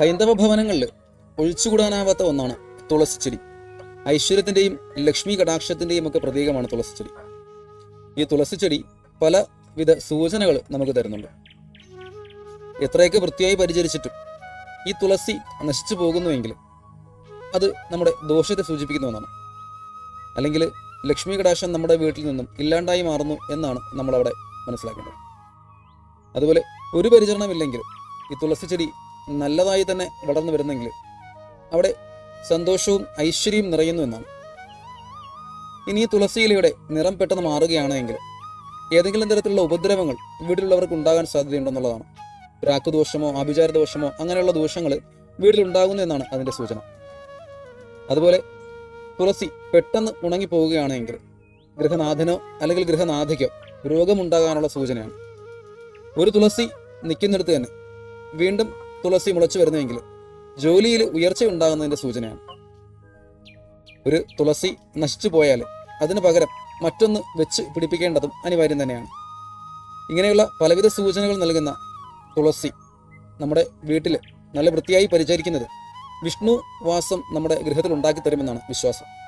ഹൈന്ദവ ഭവനങ്ങളിൽ ഒഴിച്ചുകൂടാനാവാത്ത ഒന്നാണ് തുളസിച്ചെടി ഐശ്വര്യത്തിന്റെയും ലക്ഷ്മി കടാക്ഷത്തിന്റെയും ഒക്കെ പ്രതീകമാണ് തുളസിച്ചെടി ഈ തുളസിച്ചെടി പലവിധ സൂചനകൾ നമുക്ക് തരുന്നുണ്ട്. എത്രയൊക്കെ വൃത്തിയായി പരിചരിച്ചിട്ടും ഈ തുളസി നശിച്ചു പോകുന്നുവെങ്കിൽ അത് നമ്മുടെ ദോഷത്തെ സൂചിപ്പിക്കുന്ന ഒന്നാണ്. അല്ലെങ്കിൽ ലക്ഷ്മി കടാക്ഷം നമ്മുടെ വീട്ടിൽ നിന്നും ഇല്ലാണ്ടായി മാറുന്നു എന്നാണ് നമ്മളവിടെ മനസ്സിലാക്കേണ്ടത്. അതുപോലെ ഒരു പരിചരണമില്ലെങ്കിൽ ഈ തുളസി ചെടി നല്ലതായി തന്നെ വളർന്നു വരുന്നെങ്കിൽ അവിടെ സന്തോഷവും ഐശ്വര്യവും നിറയുന്നു എന്നാണ്. ഇനി ഈ തുളസി ഇലയുടെ നിറം പെട്ടെന്ന് മാറുകയാണെങ്കിൽ ഏതെങ്കിലും തരത്തിലുള്ള ഉപദ്രവങ്ങൾ വീട്ടിലുള്ളവർക്ക് ഉണ്ടാകാൻ സാധ്യതയുണ്ടെന്നുള്ളതാണ്. രാക്കുദോഷമോ ആഭിചാര ദോഷമോ അങ്ങനെയുള്ള ദോഷങ്ങൾ വീട്ടിലുണ്ടാകുന്നു എന്നാണ് അതിന്റെ സൂചന. അതുപോലെ തുളസി പെട്ടെന്ന് ഉണങ്ങിപ്പോവുകയാണെങ്കിൽ ഗൃഹനാഥനോ അല്ലെങ്കിൽ ഗൃഹനാഥയ്ക്കോ രോഗമുണ്ടാകാനുള്ള സൂചനയാണ്. ഒരു തുളസി നിൽക്കുന്നിടത്ത് തന്നെ വീണ്ടും തുളസി മുളച്ചു വരുന്നതെങ്കിൽ ജോലിയിൽ ഉയർച്ച ഉണ്ടാകുന്നതിന്റെ സൂചനയാണ്. ഒരു തുളസി നശിച്ചു പോയാൽ അതിന് പകരം മറ്റൊന്ന് വെച്ച് പിടിപ്പിക്കേണ്ടതും അനിവാര്യം തന്നെയാണ്. ഇങ്ങനെയുള്ള പലവിധ സൂചനകൾ നൽകുന്ന തുളസി നമ്മുടെ വീട്ടിൽ നല്ല വൃത്തിയായി പരിചരിക്കുന്നത് വിഷ്ണു വാസം നമ്മുടെ ഗൃഹത്തിൽ ഉണ്ടാക്കി തരുമെന്നാണ് വിശ്വാസം.